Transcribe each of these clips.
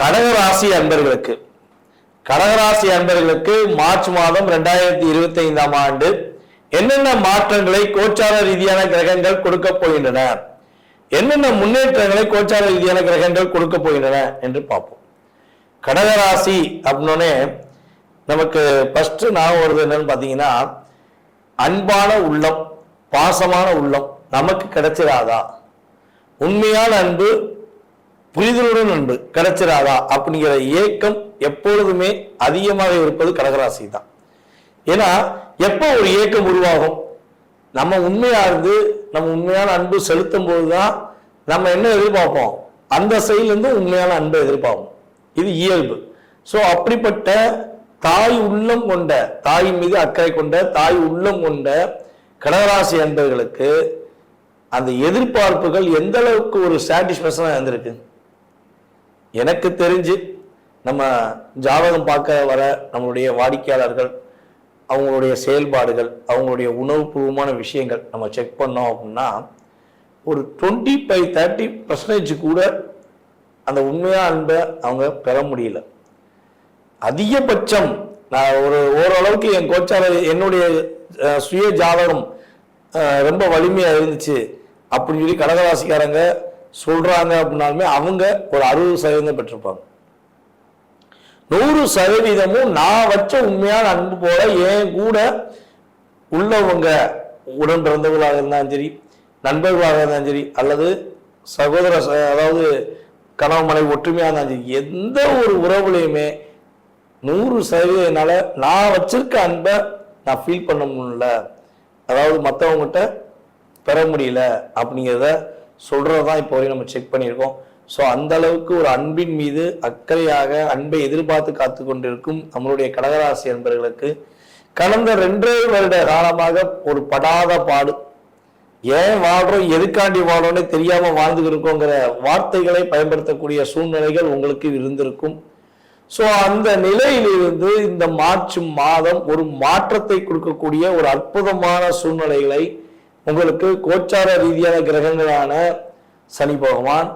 கடகராசி அன்பர்களுக்கு. கடகராசி அன்பர்களுக்கு மார்ச் மாதம் ரெண்டாயிரத்தி இருபத்தி ஐந்தாம் ஆண்டு என்னென்ன மாற்றங்களை கோச்சார ரீதியான கிரகங்கள் கொடுக்க போகின்றன? என்னென்ன முன்னேற்றங்களை கோச்சார ரீதியான கிரகங்கள் கொடுக்க போகின்றன என்று பார்ப்போம். கடகராசி அப்படின்னோடனே நமக்கு ஃபர்ஸ்ட் நான் வருது என்னன்னு பார்த்தீங்கன்னா அன்பான உள்ளம் பாசமான உள்ளம் நமக்கு கிடைச்சிடாதா உண்மையான அன்பு புரிதலுடன் அன்பு கிடைச்சிடாதா அப்படிங்கிற ஏக்கம் எப்பொழுதுமே அதிகமாக இருப்பது கடகராசி தான் ஏன்னா எப்போ ஒரு ஏக்கம் உருவாகும்? நம்ம உண்மையா இருந்து நம்ம உண்மையான அன்பு செலுத்தும் போது தான் நம்ம என்ன எதிர்பார்ப்போம்? அந்த சைட்ல இருந்து உண்மையான அன்பை எதிர்பார்ப்போம். இது இயல்பு. ஸோ அப்படிப்பட்ட தாய் உள்ளம் கொண்ட தாய் மீது அக்கறை கொண்ட தாய் உள்ளம் கொண்ட கடகராசி அன்பர்களுக்கு அந்த எதிர்பார்ப்புகள் எந்த அளவுக்கு ஒரு சாட்டிஸ்ஃபேக்ஷனாக இருந்திருக்கு? எனக்கு தெரிஞ்சு நம்ம ஜாதகம் பார்க்க வர நம்மளுடைய வாடிக்கையாளர்கள் அவங்களுடைய செயல்பாடுகள் அவங்களுடைய உணவுபூர்வமான விஷயங்கள் நம்ம செக் பண்ணோம் அப்படின்னா ஒரு டுவெண்ட்டி ஃபைவ் தேர்ட்டி பர்சன்டேஜ் கூட அந்த உண்மையான அன்பை அவங்க பெற முடியல. அதிகபட்சம் நான் ஒரு ஓரளவுக்கு என் கோச்சார என்னுடைய சுய ஜாதகம் ரொம்ப வலிமையாக இருந்துச்சு அப்படின்னு சொல்லி கடகராசிக்காரங்க சொல்கிறாங்க அப்படின்னாலுமே அவங்க ஒரு அறுபது சதவீதம் பெற்றிருப்பாங்க. நூறு சதவீதமும் நான் வச்ச உண்மையான அன்பு போல என் கூட உள்ளவங்க உடன் பிறந்தவர்களாக இருந்தாலும் சரி நண்பர்களாக இருந்தாலும் சரி அல்லது சகோதர ச- அதாவது கணவன் மனைவி ஒற்றுமையாக இருந்தாலும் சரி எந்த ஒரு உறவுலையுமே நூறு சதவீதம் என்னால் நான் வச்சிருக்க அன்பை நான் ஃபீல் பண்ண முடியல. அதாவது மற்றவங்ககிட்ட பெற முடியல அப்படிங்கிறத சொல்கிறது தான் இப்போ வரையும் நம்ம செக் பண்ணியிருக்கோம். ஸோ அந்த அளவுக்கு ஒரு அன்பின் மீது அக்கறையாக அன்பை எதிர்பார்த்து காத்து கொண்டிருக்கும் நம்மளுடைய கடகராசி என்பர்களுக்கு கடந்த ரெண்டே வருட காலமாக ஒரு படாத பாடு. ஏன் வாழ்றோம் எதுக்காண்டி வாழ்றோம்னே தெரியாம வாழ்ந்துட்டு இருக்கோங்கிற வார்த்தைகளை பயன்படுத்தக்கூடிய சூழ்நிலைகள் உங்களுக்கு இருந்திருக்கும். ஸோ அந்த நிலையிலிருந்து இந்த மார்ச் மாதம் ஒரு மாற்றத்தை கொடுக்கக்கூடிய ஒரு அற்புதமான சூழ்நிலைகளை உங்களுக்கு கோச்சார ரீதியான கிரகங்களான சனி பகவான்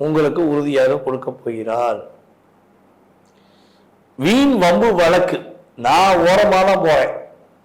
உங்களுக்கு உறுதியாக கொடுக்க போகிறார். வீண் வம்பு வழக்கு. நான் ஓரமாக தான் போறேன்.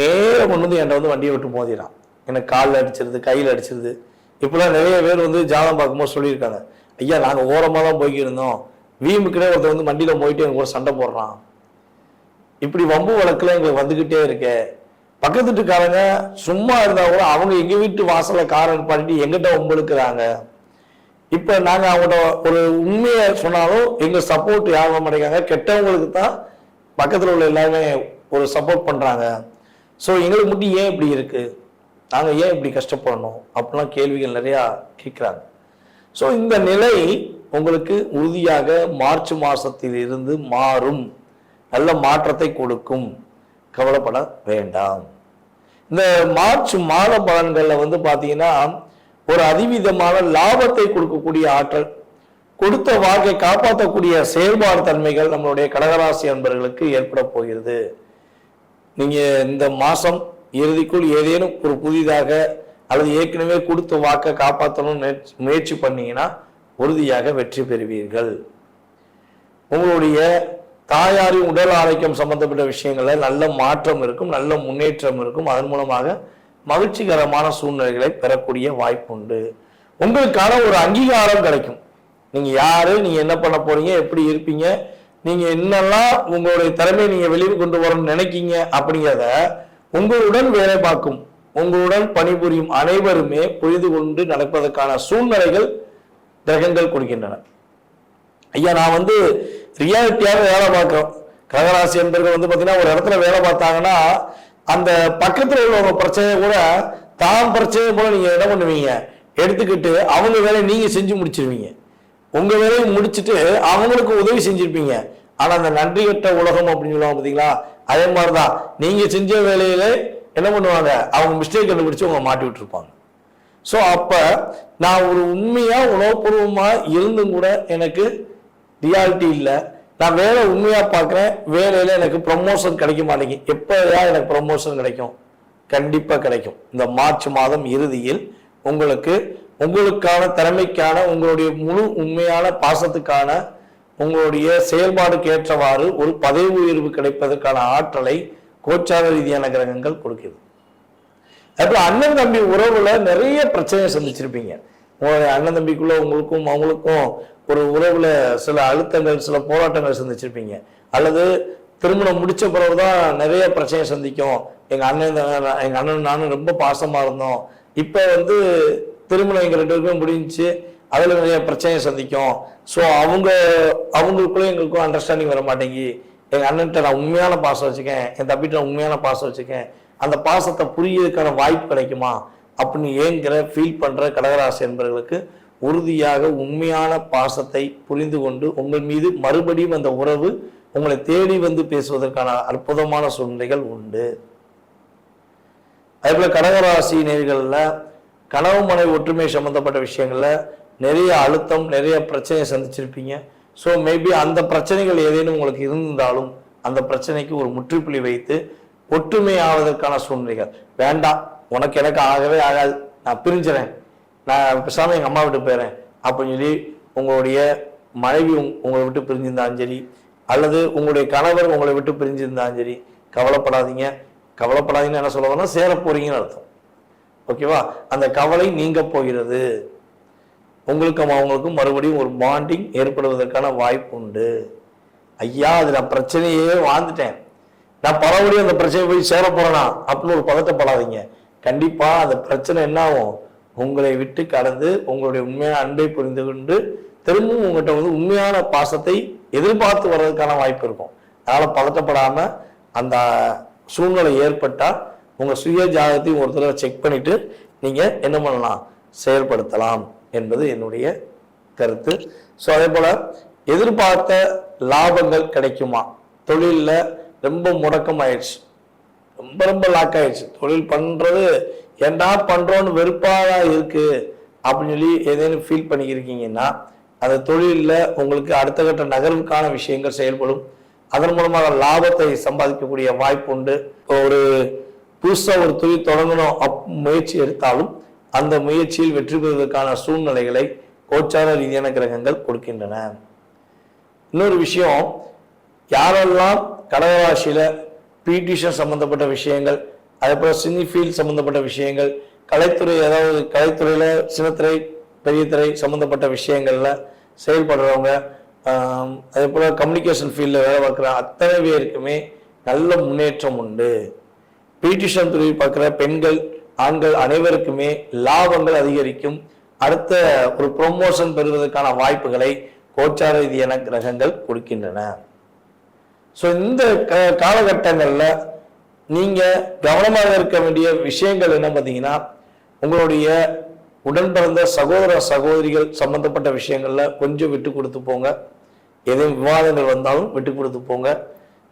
நேரம் கொண்டு வந்து என்னை வந்து வண்டியை விட்டு மோதிடான் எனக்கு காலில் அடிச்சிருது கையில் அடிச்சிருது. இப்பெல்லாம் நிறைய பேர் வந்து ஜாதகம் பார்க்கும்போது சொல்லியிருக்காங்க. ஐயா நாங்கள் ஓரமாக தான் போய்க்கிருந்தோம். வீம்புக்கிட்டே ஒருத்தர் வந்து வண்டியில் போயிட்டு எனக்கு ஒரு சண்டை போடுறான். இப்படி வம்பு வழக்கில் எங்களுக்கு வந்துக்கிட்டே இருக்கே. பக்கத்து வீட்டுக்காரங்க சும்மா இருந்தால் கூட அவங்க எங்கள் வீட்டு வாசலை காரன் பண்ணிட்டு எங்கிட்ட வம்பு இப்போ நாங்கள் நாங்க அவங்கள்ட்ட ஒரு உண்மையை சொன்னாலும் எங்கள் சப்போர்ட் யாரும் மாட்டேங்காங்க கெட்டவங்களுக்கு தான் பக்கத்தில் உள்ள எல்லாருமே ஒரு சப்போர்ட் பண்ணுறாங்க ஸோ எங்களுக்கு மட்டும் ஏன் இப்படி இருக்குது நாங்கள் ஏன் இப்படி கஷ்டப்படணும்? அப்படிலாம் கேள்விகள் நிறையா கேட்குறாங்க. ஸோ இந்த நிலை உங்களுக்கு உறுதியாக மார்ச் மாதத்தில் இருந்து மாறும். நல்ல மாற்றத்தை கொடுக்கும். கவலைப்பட வேண்டாம். இந்த மார்ச் மாத பலன்களில் வந்து பார்த்தீங்கன்னா ஒரு அதிவிதமான லாபத்தை கொடுக்கக்கூடிய ஆற்றல் கொடுத்த வாக்கை காப்பாற்றக்கூடிய செயல்பாடு தன்மைகள் நம்மளுடைய கடகராசி அன்பர்களுக்கு ஏற்பட போகிறது. நீங்கள் இந்த மாதம் இறுதிக்குள் ஏதேனும் ஒரு புதிதாக அல்லது ஏற்கனவே கொடுத்த வாக்கை காப்பாற்றணும்னு முயற்சி பண்ணீங்கன்னா உறுதியாக வெற்றி பெறுவீர்கள். உங்களுடைய தாயாரின் உடல் ஆரோக்கியம் சம்பந்தப்பட்ட விஷயங்களில் நல்ல மாற்றம் இருக்கும் நல்ல முன்னேற்றம் இருக்கும். அதன் மூலமாக மகிழ்ச்சிகரமான சூழ்நிலைகளை பெறக்கூடிய வாய்ப்பு உண்டு உங்களுக்கான ஒரு அங்கீகாரம் கிடைக்கும். நீங்க யாரு? நீங்க என்ன பண்ண போறீங்க? எப்படி இருப்பீங்க? நீங்க என்னெல்லாம் உங்களுடைய திறமையை நீங்க வெளியே கொண்டு வரணும்னு நினைக்கீங்க அப்படிங்கிறத உங்களுடன் வேலை பார்க்கும் உங்களுடன் பணிபுரியும் அனைவருமே புரிந்து கொண்டு நடப்பதற்கான சூழ்நிலைகள் கிரகங்கள் கொடுக்கின்றன. ஐயா நான் வந்து ரியாலிட்டியாக வேலை பார்க்குறோம். கடகராசி என்பர்கள் வந்து பார்த்தீங்கன்னா ஒரு இடத்துல வேலை பார்த்தாங்கன்னா அந்த பக்கத்தில் உள்ளவங்க பிரச்சனையை கூட தான் பிரச்சனையை கூட நீங்கள் என்ன பண்ணுவீங்க? எடுத்துக்கிட்டு அவங்க வேலையை நீங்கள் செஞ்சு முடிச்சிருவீங்க. உங்கள் வேலையை முடிச்சுட்டு அவங்களுக்கு உதவி செஞ்சுருப்பீங்க. ஆனால் அந்த நன்றி கட்ட உலகம் அப்படின்னு சொல்லுவாங்க பார்த்தீங்களா அதே மாதிரி தான் நீங்கள் செஞ்ச வேலையில என்ன பண்ணுவாங்க? அவங்க மிஸ்டேக் கண்டுபிடிச்சி அவங்க மாட்டி விட்டுருப்பாங்க. ஸோ அப்போ நான் ஒரு உண்மையாக உணவுபூர்வமாக இருந்தும் கூட எனக்கு ரியாலிட்டி இல்லை. நான் வேலை உண்மையாக பார்க்குறேன் வேலையில் எனக்கு ப்ரமோஷன் கிடைக்க மாட்டேங்குது. எப்போதான் எனக்கு ப்ரமோஷன் கிடைக்கும்? கண்டிப்பாக கிடைக்கும். இந்த மார்ச் மாதம் இறுதியில் உங்களுக்கு உங்களுக்கான திறமைக்கான உங்களுடைய முழு உண்மையான பாசத்துக்கான உங்களுடைய செயல்பாடுக்கு ஏற்றவாறு ஒரு பதவி உயர்வு கிடைப்பதற்கான ஆற்றலை கோச்சார ரீதியான கிரகங்கள் கொடுக்குது. அப்புறம் அண்ணன் தம்பி உறவுல நிறைய பிரச்சனையை சந்திச்சிருப்பீங்க. உங்களுடைய அண்ணன் தம்பிக்குள்ள உங்களுக்கும் அவங்களுக்கும் ஒரு உறவில் சில அழுத்தங்கள் சில போராட்டங்கள் சந்திச்சிருப்பீங்க. அல்லது திருமணம் முடிச்ச பிறகுதான் நிறைய பிரச்சனையை சந்திக்கும். எங்கள் அண்ணன் எங்கள் அண்ணன் நானும் ரொம்ப பாசமாக இருந்தோம். இப்போ வந்து திருமணம் எங்கள் ரெண்டு பேருக்கும் முடிஞ்சுச்சு. அதில் நிறைய பிரச்சனையை சந்திக்கும். ஸோ அவங்க அவங்களுக்குள்ளே எங்களுக்கும் அண்டர்ஸ்டாண்டிங் வர மாட்டேங்கி எங்கள் அண்ணன்ட்ட நான் உண்மையான பாசம் வச்சுக்கேன் என் தப்பிட்ட நான் உண்மையான பாசம் வச்சுக்கேன் அந்த பாசத்தை புரியதுக்கான வாய்ப்பு கிடைக்குமா? அப்படின்னு ஏங்கிற ஃபீல் பண்ணுற கடகராசி என்பவர்களுக்கு உறுதியாக உண்மையான பாசத்தை புரிந்து கொண்டு உங்கள் மீது மறுபடியும் அந்த உறவு உங்களை தேடி வந்து பேசுவதற்கான அற்புதமான சூழ்நிலைகள் உண்டு. அதே போல கடகராசி நேர்களில் கனவு மனை ஒற்றுமை சம்பந்தப்பட்ட விஷயங்களில் நிறைய அழுத்தம் நிறைய பிரச்சனையை சந்திச்சிருப்பீங்க. ஸோ மேபி அந்த பிரச்சனைகள் ஏதேனும் உங்களுக்கு இருந்தாலும் அந்த பிரச்சனைக்கு ஒரு முற்றுப்புள்ளி வைத்து ஒற்றுமை ஆவதற்கான சூழ்நிலைகள். வேண்டாம் உனக்கு எனக்கு ஆகவே ஆகாது. நான் பிரிஞ்சுறேன். நான் பேசாமல் எங்கள் அம்மா விட்டு போயிறேன். அப்படின்னு சொல்லி உங்களுடைய மனைவி உங்- உங்களை விட்டு பிரிஞ்சிருந்தாலும் சரி அல்லது உங்களுடைய கணவர் உங்களை விட்டு பிரிஞ்சிருந்தாலும் சரி கவலைப்படாதீங்க. கவலைப்படாதீங்கன்னு என்ன சொல்ல சேர போறீங்கன்னு அர்த்தம். ஓகேவா அந்த கவலை நீங்க போகிறது. உங்களுக்கும் அவங்களுக்கும் மறுபடியும் ஒரு பாண்டிங் ஏற்படுவதற்கான வாய்ப்பு உண்டு. ஐயா அது நான் பிரச்சனையே வாழ்ந்துட்டேன். நான் பரவடியும் அந்த பிரச்சனை போய் சேர போறேனா? அப்படின்னு ஒரு பதட்டப்படாதீங்க. கண்டிப்பா அந்த பிரச்சனை என்ன ஆகும்? உங்களை விட்டு கடந்து உங்களுடைய உண்மையான அன்பை புரிந்து கொண்டு திரும்பவும் உங்கள்கிட்ட வந்து உண்மையான பாசத்தை எதிர்பார்த்து வர்றதுக்கான வாய்ப்பு இருக்கும். அதனால் பதட்டப்படாமல் அந்த சூழ்நிலை ஏற்பட்டால் உங்கள் சுய ஜாதகத்தையும் ஒரு தடவை செக் பண்ணிவிட்டு நீங்கள் என்ன பண்ணலாம்? செயல்படுத்தலாம் என்பது என்னுடைய கருத்து. ஸோ அதே போல் எதிர்பார்த்த லாபங்கள் கிடைக்குமா? தொழிலில் ரொம்ப முடக்கம் ஆயிடுச்சு ரொம்ப ரொம்ப லாக் ஆயிடுச்சு. தொழில் பண்ணுறது ஏன்டா பண்றோம்னு வெறுப்பாக இருக்கு? அப்படின்னு சொல்லி ஏதேனும் ஃபீல் பண்ணியிருக்கீங்கன்னா அந்த தொழிலில் உங்களுக்கு அடுத்த கட்ட நகர்வுக்கான விஷயங்கள் செயல்படும். அதன் மூலமாக லாபத்தை சம்பாதிக்கக்கூடிய வாய்ப்பு உண்டு. ஒரு புதுசாக ஒரு தொழில் தொடங்கணும் அப் முயற்சி எடுத்தாலும் அந்த முயற்சியில் வெற்றி பெறுவதற்கான சூழ்நிலைகளை கோச்சார ரீதியான கிரகங்கள் கொடுக்கின்றன. இன்னொரு விஷயம் யாரெல்லாம் கடகராசியில பீட்டிஷன் சம்பந்தப்பட்ட விஷயங்கள் அதே போல் சினி ஃபீல்ட் சம்மந்தப்பட்ட விஷயங்கள் கலைத்துறை அதாவது கலைத்துறையில் சின்னத்திரை பெரிய திரை சம்மந்தப்பட்ட விஷயங்களில் செயல்படுறவங்க அதே போல் கம்யூனிகேஷன் ஃபீல்டில் வேலை பார்க்குற அத்தனை பேருக்குமே நல்ல முன்னேற்றம் உண்டு. பிடிஷன் துறையில் பார்க்குற பெண்கள் ஆண்கள் அனைவருக்குமே லாபங்கள் அதிகரிக்கும். அடுத்த ஒரு ப்ரொமோஷன் பெறுவதற்கான வாய்ப்புகளை கோச்சார ரீதியான கிரகங்கள் கொடுக்கின்றன. ஸோ இந்த க- நீங்க கவனமாக இருக்க வேண்டிய விஷயங்கள் என்ன பார்த்தீங்கன்னா உங்களுடைய உடன் பிறந்த சகோதர சகோதரிகள் சம்பந்தப்பட்ட விஷயங்கள்ல கொஞ்சம் விட்டு கொடுத்து போங்க. எதுவும் விவாதங்கள் வந்தாலும் விட்டு கொடுத்து போங்க.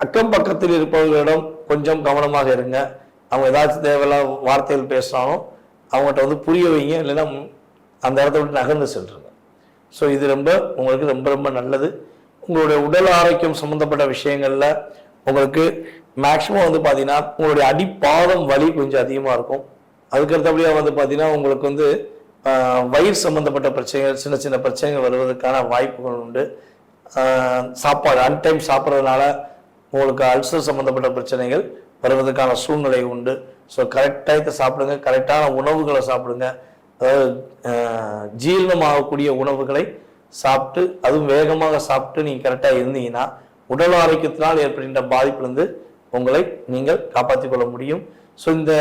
அக்கம் பக்கத்தில் இருப்பவர்களிடம் கொஞ்சம் கவனமாக இருங்க. அவங்க ஏதாச்சும் தேவையில்லாம் வார்த்தைகள் பேசினாலும் அவங்ககிட்ட வந்து புரிய வைங்க. இல்லைன்னா அந்த இடத்த விட்டு நகர்ந்து சென்றுங்க ஸோ இது ரொம்ப உங்களுக்கு ரொம்ப ரொம்ப நல்லது. உங்களுடைய உடல் ஆரோக்கியம் சம்பந்தப்பட்ட விஷயங்கள்ல உங்களுக்கு மேக்சிமம் வந்து பார்த்தீங்கன்னா உங்களுடைய அடிப்பாதம் வலி கொஞ்சம் அதிகமாக இருக்கும். அதுக்கு அடுத்தபடியாக வந்து பார்த்தீங்கன்னா உங்களுக்கு வந்து வயிறு சம்மந்தப்பட்ட பிரச்சனைகள் சின்ன சின்ன பிரச்சனைகள் வருவதற்கான வாய்ப்புகள் உண்டு. சாப்பாடு அன்டைம் சாப்பிட்றதுனால உங்களுக்கு அல்சர் சம்மந்தப்பட்ட பிரச்சனைகள் வருவதற்கான சூழ்நிலை உண்டு. ஸோ கரெக்ட் சாப்பிடுங்க. கரெக்டான உணவுகளை சாப்பிடுங்க. அதாவது ஜீரணமாகக்கூடிய உணவுகளை சாப்பிட்டு அதுவும் வேகமாக சாப்பிட்டு நீங்கள் கரெக்டாக இருந்தீங்கன்னா உடல் ஆரோக்கியத்தினால் ஏற்படுகின்ற பாதிப்புலேருந்து உங்களை நீங்கள் காப்பாற்றிக் கொள்ள முடியும். ஸோ இந்த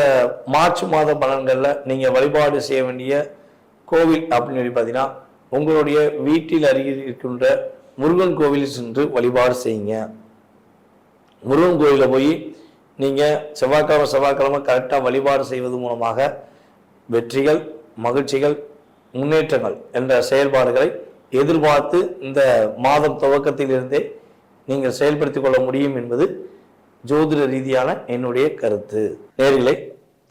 மார்ச் மாத பலன்களில் நீங்கள் வழிபாடு செய்ய வேண்டிய கோவில் அப்படின்னு சொல்லி பார்த்தீங்கன்னா உங்களுடைய வீட்டில் அருகில் இருக்கின்ற முருகன் கோவில் சென்று வழிபாடு செய்யுங்க. முருகன் கோயிலில் போய் நீங்கள் செவ்வாய்க்கிழமை செவ்வாய்க்கிழமை கரெக்டாக வழிபாடு செய்வது மூலமாக வெற்றிகள் மகிழ்ச்சிகள் முன்னேற்றங்கள் என்ற செயல்பாடுகளை எதிர்பார்த்து இந்த மாதம் துவக்கத்திலிருந்தே நீங்கள் செயல்படுத்திக் கொள்ள முடியும் என்பது ஜோதிட ரீதியான என்னுடைய கருத்து. நேர்களை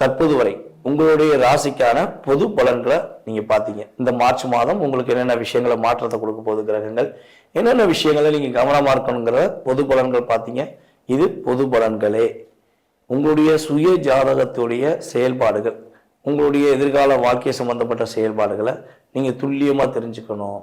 தற்போது வரை உங்களுடைய ராசிக்கான பொது பலன்களை நீங்க பார்த்தீங்க. இந்த மார்ச் மாதம் உங்களுக்கு என்னென்ன விஷயங்களை மாற்றத்தை கொடுக்க போகுது கிரகங்கள் என்னென்ன விஷயங்களை நீங்க கவனமா இருக்கணுங்கிற பொது பலன்கள் பார்த்தீங்க. இது பொது பலன்களே. உங்களுடைய சுய ஜாதகத்துடைய செயல்பாடுகள் உங்களுடைய எதிர்கால வாழ்க்கை சம்பந்தப்பட்ட செயல்பாடுகளை நீங்க துல்லியமா தெரிஞ்சுக்கணும்.